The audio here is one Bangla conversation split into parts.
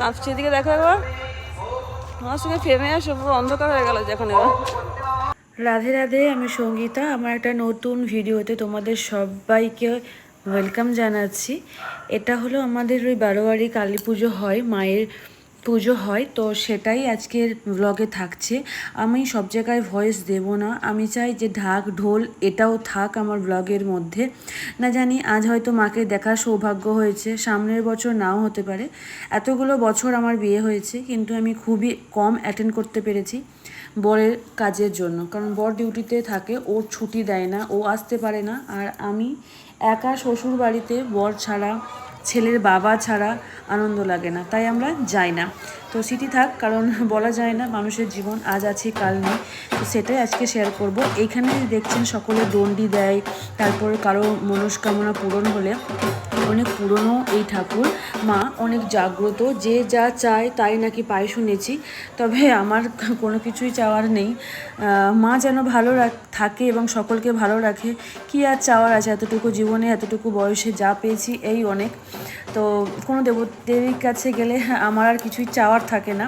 কাঁপছে। এদিকে দেখো একবার। আমার সঙ্গে ফেমে আসো পুরো অন্ধকার হয়ে গেল যখন এবার। রাধে রাধে, আমি সঙ্গীতা। আমার একটা নতুন ভিডিওতে তোমাদের সবাইকে ওয়েলকাম জানাচ্ছি। এটা হলো আমাদের ওই বারোয়ারি কালী পুজো হয়, মায়ের পুজো হয়, তো সেটাই আজকের ব্লগে থাকছে। আমি সব জায়গায় ভয়েস দেব না। আমি চাই যে ঢাক, ঢোল এটাও থাক আমার ব্লগের মধ্যে। না জানি, আজ হয়তো মাকে দেখার সৌভাগ্য হয়েছে, সামনের বছর নাও হতে পারে। এতগুলো বছর আমার বিয়ে হয়েছে, কিন্তু আমি খুবই কম অ্যাটেন্ড করতে পেরেছি বরের কাজের জন্য। কারণ বর ডিউটিতে থাকে ওর ছুটি দেয় না, ও আসতে পারে না। আর আমি একা শ্বশুর বাড়িতে বর ছাড়া ছেলের বাবা ছাড়া আনন্দ লাগে না, তাই আমরা যাই না। তো সিটি থাক, কারণ বলা যায় না মানুষের জীবন আজ আছে, কাল নেই। তো সেটাই আজকে শেয়ার করব। এইখানে দেখছেন সকলে দণ্ডি দেয়, তারপর কারও মনস্কামনা পূরণ হলে অনেক পুরনো এই ঠাকুর, মা অনেক জাগ্রত, যে যা চায় তাই নাকি পায় শুনেছি। তবে আমার কোনো কিছুই চাওয়ার নেই। মা যেন ভালো থাকে এবং সকলকে ভালো রাখে, কি আর চাওয়ার আছে? এতটুকু জীবনে, এতটুকু বয়সে যা পেয়েছি, এই অনেক। তো কোনো দেব দেবীর কাছে গেলে আমার আর কিছুই চাওয়ার থাকে না।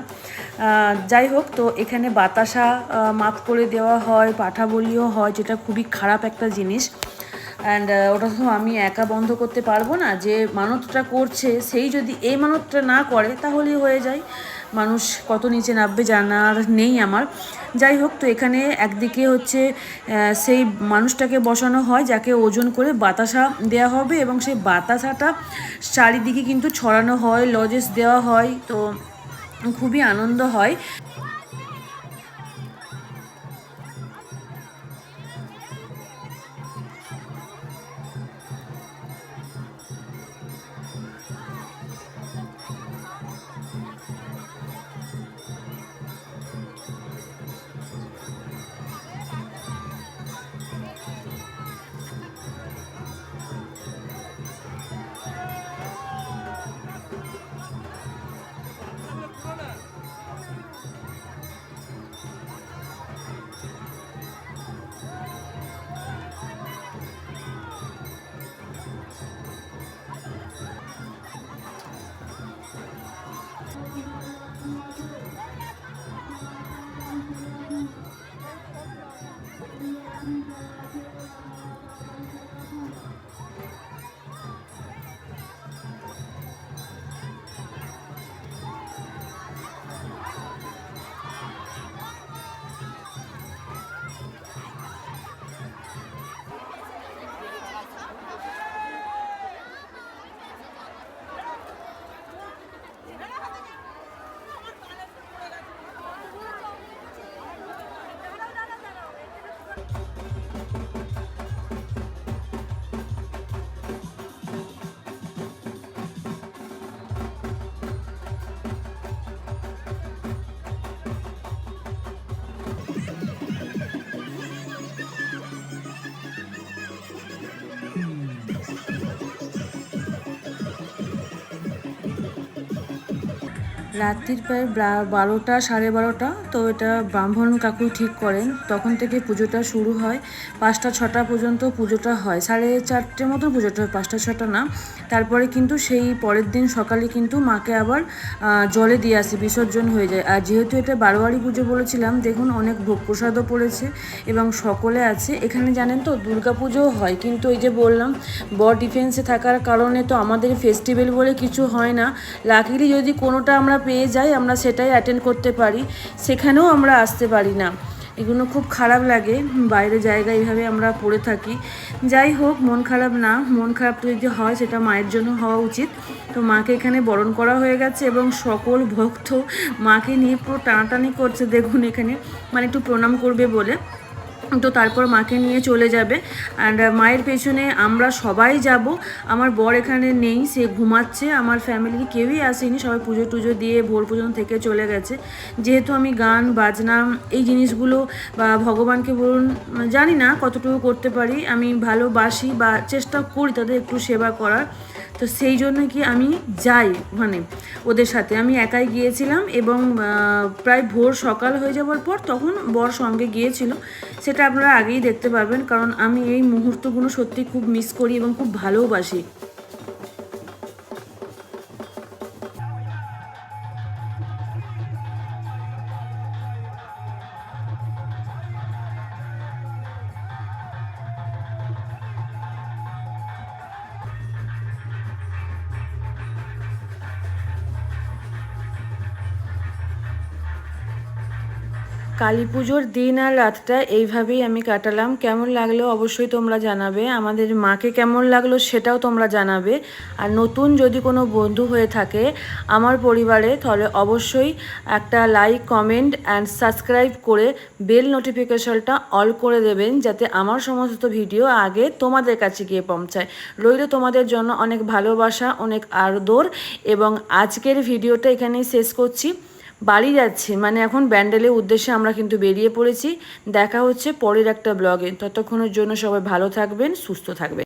যাই হোক, তো এখানে বাতাসা মাপ করে দেওয়া হয়, পাঠা বলিও হয়, যেটা খুবই খারাপ একটা জিনিস। অ্যান্ড ওটা তো আমি একা বন্ধ করতে পারব না। যে মানতটা করছে, সেই যদি এই মানতটা না করে, তাহলেই হয়ে যায়। মানুষ কত নিচে নামবে জানার নেই আমার। যাই হোক, তো এখানে একদিকে হচ্ছে সেই মানুষটাকে বসানো হয়, যাকে ওজন করে বাতাসা দেওয়া হবে এবং সেই বাতাসাটা চারিদিকে কিন্তু ছড়ানো হয় লজেস দেওয়া হয়। তো খুবই আনন্দ হয়। রাত্রির প্রায় বারোটা, সাড়ে বারোটা। তো এটা ব্রাহ্মণ কাকু ঠিক করেন। তখন থেকে পুজোটা শুরু হয় পাঁচটা, ছটা পর্যন্ত পুজোটা হয়। সাড়ে চারটে মতো পুজোটা হয়, পাঁচটা, ছটা না। তারপরে কিন্তু সেই পরের দিন সকালে কিন্তু মাকে আবার জলে দিয়ে আসে, বিসর্জন হয়ে যায়। আর যেহেতু এটা বারোয়ারি পুজো বলেছিলাম, দেখুন অনেক ভোগ প্রসাদও পড়েছে এবং সকলে আছে। এখানে জানেন তো, দুর্গা পুজোও হয়। কিন্তু ওই যে বললাম বর ডিফেন্সে থাকার কারণে তো আমাদের ফেস্টিভ্যাল বলে কিছু হয় না। লাকিলি যদি কোনোটা আমরা পেয়ে যাই, আমরা সেটাই অ্যাটেন্ড করতে পারি। সেখানেও আমরা আসতে পারি না। এগুলো খুব খারাপ লাগে। বাইরে জায়গায় এইভাবে আমরা পড়ে থাকি। যাই হোক, মন খারাপ না। মন খারাপ যদি হয়, সেটা মায়ের জন্য হওয়া উচিত। তো মাকে এখানে বরণ করা হয়ে গেছে এবং সকল ভক্ত মাকে নিয়ে পুরো টানাটানি করছে। দেখুন এখানে। মানে একটু প্রণাম করবে বলে। তো তারপর মাকে নিয়ে চলে যাবে। অ্যান্ড মায়ের পেছনে আমরা সবাই যাব। আমার বর এখানে নেই, সে ঘুমাচ্ছে। আমার ফ্যামিলির কেউই আসেনি, সবাই পুজো টুজো দিয়ে ভোর পর্যন্ত থেকে চলে গেছে। যেহেতু আমি গান, বাজনা, এই জিনিসগুলো, বা ভগবানকে বলুন, জানি না কতটুকু করতে পারি। আমি ভালোবাসি বা চেষ্টা করি তাদের একটু সেবা করার। তো সেই জন্য কি আমি যাই মানে ওদের সাথে আমি একাই গিয়েছিলাম এবং প্রায় ভোর সকাল হয়ে যাওয়ার পর তখন বর সঙ্গে গিয়েছিল। সেটা আপনারা আগেই দেখতে পাবেন কারণ আমি এই মুহূর্তগুলো সত্যি খুব মিস করি এবং খুব ভালোবাসি। কালী পুজোর দিন আর রাতটা এইভাবেই আমি কাটালাম। কেমন লাগল অবশ্যই তোমরা জানাবে। আমাদের মাকে কেমন লাগল সেটাও তোমরা জানাবে। আর নতুন যদি কোনো বন্ধু হয়ে থাকে আমার পরিবারে, তাহলে অবশ্যই একটা লাইক কমেন্ট অ্যান্ড সাবস্ক্রাইব করে বেল নোটিফিকেশনটা অল করে দেবেন, যাতে আমার সমস্ত ভিডিও আগে তোমাদের কাছে গিয়ে পৌঁছায়। রইল তোমাদের জন্য অনেক ভালোবাসা, অনেক আদর এবং আজকের ভিডিওটা এখানেই শেষ করছি। বাড়ি যাচ্ছি। মানে এখন ব্যান্ডেলের উদ্দেশ্যে আমরা কিন্তু বেরিয়ে পড়েছি। দেখা হচ্ছে পরের একটা ব্লগে। ততক্ষণের জন্য সবাই ভালো থাকবেন, সুস্থ থাকবেন।